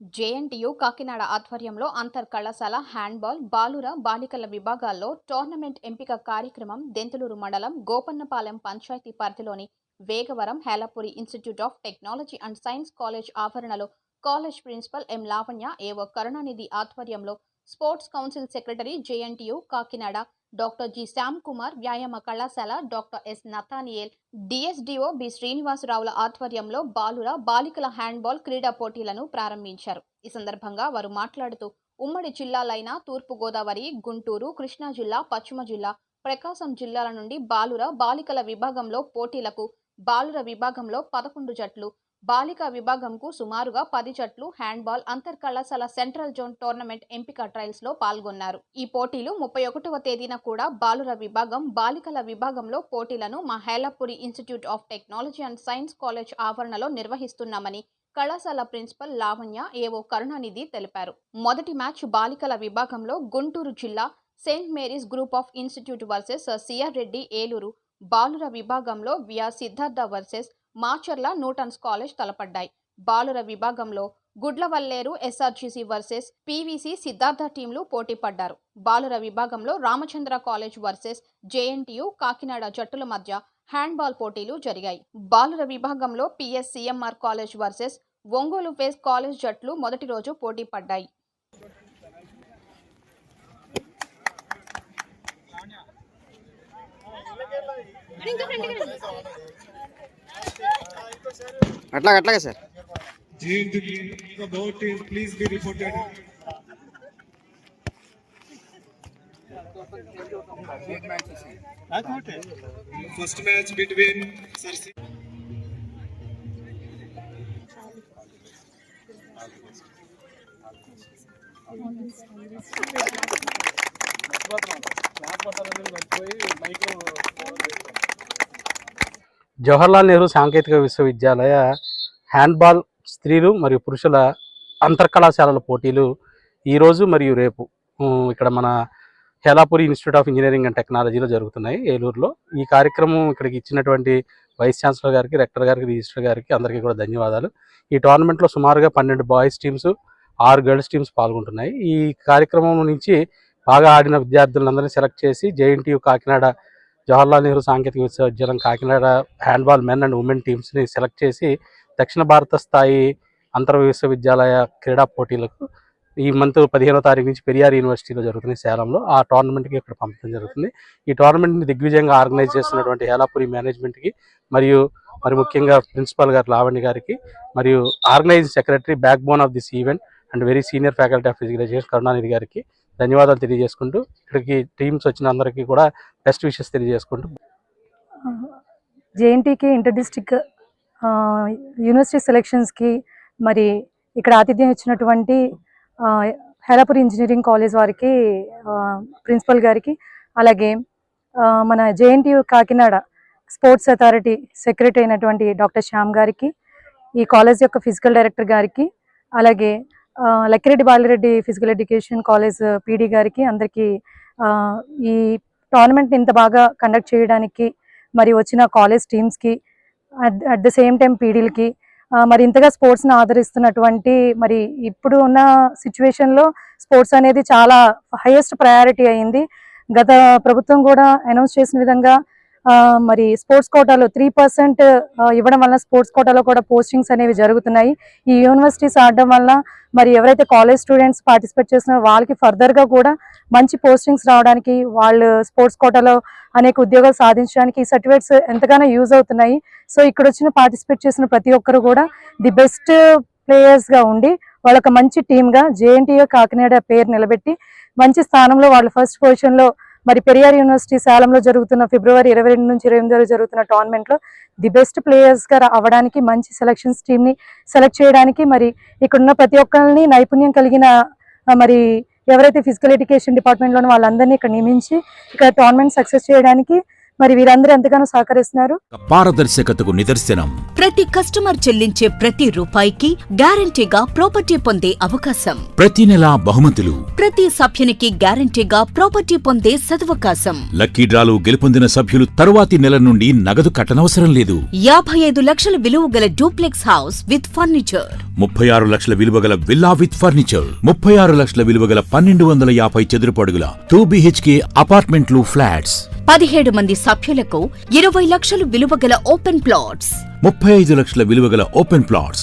JNTU Kakinada ఆధ్వర్యంలో అంతర్ కళాశాల హ్యాండ్బాల్ బాలుర బాలికల విభాగాల్లో టోర్నమెంట్ ఎంపిక కార్యక్రమం దెంతులూరు మండలం గోపన్నపాలెం పంచాయతీ పరిధిలోని Vegavaram Helapuri institute of technology and science college ఆవరణలో college principal M Lavanya AO Karunanidhi ఆధ్వర్యంలో sports council secretary JNTU Kakinada doctor G. Shyam Kumar వ్యాయామ కళాశాల doctor S. Nathaniel DSDO B. శ్రీనివాసరావుల ఆధ్వర్యంలో బాలుర బాలికల హ్యాండ్బాల్ క్రీడా పోటీలను ప్రారంభించారు. ఈ సందర్భంగా వారు మాట్లాడుతూ ఉమ్మడి జిల్లాలైన తూర్పుగోదావరి గుంటూరు కృష్ణా జిల్లా పశ్చిమ జిల్లా ప్రకాశం జిల్లాల నుండి బాలుర బాలికల విభాగంలో పోటీలకు బాలుర విభాగంలో పదకొండు జట్లు బాలికా విభాగంకు సుమారుగా పది జట్లు హ్యాండ్బాల్ అంతర్ కళాశాల సెంట్రల్ జోన్ టోర్నమెంట్ ఎంపిక ట్రయల్స్లో పాల్గొన్నారు. ఈ పోటీలు ముప్పై ఒకటవ తేదీన కూడా బాలుర విభాగం బాలికల విభాగంలో పోటీలను మా Helapuri institute of technology and science college ఆవరణలో నిర్వహిస్తున్నామని కళాశాల ప్రిన్సిపల్ లావణ్య ఏవో కరుణానిధి తెలిపారు. మొదటి మ్యాచ్ బాలికల విభాగంలో గుంటూరు జిల్లా saint Mary's group of institute versus CR Reddy Eluru బాలుర విభాగంలో via Siddhartha versus Macherla Newton's college తలపడ్డాయి. బాలుర విభాగంలో Gudlavalleru SRGC versus PVC Siddhartha టీంలు పోటీ పడ్డారు బాలుర విభాగంలో Ramachandra college versus JNTU Kakinada జట్టుల మధ్య హ్యాండ్బాల్ పోటీలు జరిగాయి. బాలుర విభాగంలో PS CMR college versus Ongole face college జట్లు మొదటి రోజు పోటీ పడ్డాయి అట్లాగే అట్లాగే sir please be reported first match between sir mic Jawaharlal Nehru సాంకేతిక విశ్వవిద్యాలయ హ్యాండ్బాల్ స్త్రీలు మరియు పురుషుల అంతర్ కళాశాలల పోటీలు ఈరోజు మరియు రేపు ఇక్కడ మన Helapuri institute of engineering and టెక్నాలజీలో జరుగుతున్నాయి ఏలూరులో. ఈ కార్యక్రమం ఇక్కడికి ఇచ్చినటువంటి వైస్ ఛాన్సలర్ గారికి రెక్టర్ గారికి రిజిస్టర్ గారికి అందరికీ కూడా ధన్యవాదాలు. ఈ టోర్నమెంట్లో సుమారుగా పన్నెండు బాయ్స్ టీమ్స్ ఆరు గర్ల్స్ టీమ్స్ పాల్గొంటున్నాయి. ఈ కార్యక్రమం నుంచి బాగా ఆడిన విద్యార్థులందరినీ సెలెక్ట్ చేసి జేఎన్టీయు కాకినాడ జవహర్లాల్ నెహ్రూ సాంకేతిక విశ్వవిద్యాలయం Kakinada handball men and women టీమ్స్ని select చేసి దక్షిణ భారత స్థాయి అంతర్ విశ్వవిద్యాలయ క్రీడా పోటీలకు ఈ మంత్ పదిహేనో తారీఖు నుంచి పెరియార్ యూనివర్సిటీలో జరుగుతుంది సేలంలో. ఆ టోర్నమెంట్కి ఇక్కడ పంపడం జరుగుతుంది. ఈ టోర్నమెంట్ని దిగ్విజయంగా ఆర్గనైజ్ చేస్తున్నటువంటి హేలాపురి మేనేజ్మెంట్కి మరియు మరి ముఖ్యంగా ప్రిన్సిపల్ గారు లావణ్య గారికి మరియు organise secretary back bone of this event and very senior faculty of physical education Karunanidhi గారికి ధన్యవాదాలు తెలియజేసుకుంటూ ఇక్కడికి టీమ్స్ వచ్చిన అందరికీ కూడా బెస్ట్ విషెస్ తెలియజేసుకుంటూ జేఎన్టీకి ఇంటర్ డిస్టిక్ యూనివర్సిటీ సెలెక్షన్స్కి మరి ఇక్కడ ఆతిథ్యం ఇచ్చినటువంటి హేరాపూర్ ఇంజనీరింగ్ కాలేజ్ వారికి ప్రిన్సిపల్ గారికి అలాగే మన JNTU Kakinada sports authority secretary అయినటువంటి డాక్టర్ శ్యామ్ గారికి ఈ కాలేజ్ యొక్క ఫిజికల్ డైరెక్టర్ గారికి అలాగే Lakkireddy Balireddy physical education college PD గారికి అందరికీ ఈ టోర్నమెంట్ ఇంత బాగా కండక్ట్ చేయడానికి మరి వచ్చిన కాలేజ్ టీమ్స్కి అట్ ద సేమ్ టైం పీడీలకి మరి ఇంతగా స్పోర్ట్స్ని ఆదరిస్తున్నటువంటి మరి ఇప్పుడు ఉన్న సిచ్యువేషన్లో స్పోర్ట్స్ అనేది చాలా హైయెస్ట్ ప్రయారిటీ అయింది. గత ప్రభుత్వం కూడా అనౌన్స్ చేసిన విధంగా మరి స్పోర్ట్స్ కోటాలో త్రీ పర్సెంట్ ఇవ్వడం వల్ల స్పోర్ట్స్ కోటాలో కూడా పోస్టింగ్స్ అనేవి జరుగుతున్నాయి. ఈ యూనివర్సిటీస్ ఆడడం వల్ల మరి ఎవరైతే కాలేజ్ స్టూడెంట్స్ పార్టిసిపేట్ చేస్తున్నారో వాళ్ళకి ఫర్దర్గా కూడా మంచి పోస్టింగ్స్ రావడానికి వాళ్ళు స్పోర్ట్స్ కోటాలో అనేక ఉద్యోగాలు సాధించడానికి ఈ సర్టిఫికేట్స్ ఎంతగానో యూజ్ అవుతున్నాయి. సో ఇక్కడ వచ్చిన పార్టిసిపేట్ చేసిన ప్రతి ఒక్కరు కూడా ది బెస్ట్ ప్లేయర్స్గా ఉండి వాళ్ళొక మంచి టీమ్గా జేఎన్టీఏ కాకినాడ పేరు నిలబెట్టి మంచి స్థానంలో వాళ్ళు ఫస్ట్ పొజిషన్లో మరి పెరియార్ యూనివర్సిటీ సేలంలో జరుగుతున్న ఫిబ్రవరి ఇరవై రెండు నుంచి ఇరవై ఎనిమిది వరకు జరుగుతున్న టోర్నమెంట్లో ది బెస్ట్ ప్లేయర్స్గా అవ్వడానికి మంచి సెలక్షన్స్ టీమ్ని సెలెక్ట్ చేయడానికి మరి ఇక్కడ ఉన్న ప్రతి ఒక్కరిని నైపుణ్యం కలిగిన మరి ఎవరైతే ఫిజికల్ ఎడ్యుకేషన్ డిపార్ట్మెంట్లోని వాళ్ళందరినీ ఇక్కడ నియమించి ఇక్కడ టోర్నమెంట్ సక్సెస్ చేయడానికి మరి వీరందరూ ఎంతగానో సహకరిస్తున్నారు. పారదర్శకతకు నిదర్శనం. ప్రతి కస్టమర్ చెల్లించే ప్రతి రూపాయికి గ్యారంటీగా ప్రాపర్టీ పొందే అవకాశం. ప్రతి నెలా బహుమతులు. ప్రతి సభ్యునికి గ్యారంటీగా ప్రాపర్టీ పొందే సదవకాశం. లక్కీ డ్రాలు గెలుపొందిన సభ్యులు తరువాతి నెల నుండి నగదు కట్టనవసరం లేదు. యాభై ఐదు లక్షల విలువ గల డూప్లెక్స్ హౌస్ విత్ ఫర్నిచర్. ముప్పై ఆరు లక్షల విలువగల విల్లా విత్ ఫర్నిచర్. ముప్పై ఆరు లక్షల విలువగల పన్నెండు వందల యాభై చదురపు అడుగుల టూ బిహెచ్కే అపార్ట్మెంట్లు ఫ్లాట్స్. పదిహేడు మంది సభ్యులకు ఇరవై లక్షలు విలువ గల ఓపెన్ ప్లాట్స్. ముప్పై ఐదు లక్షల విలువగల ఓపెన్ ప్లాట్స్.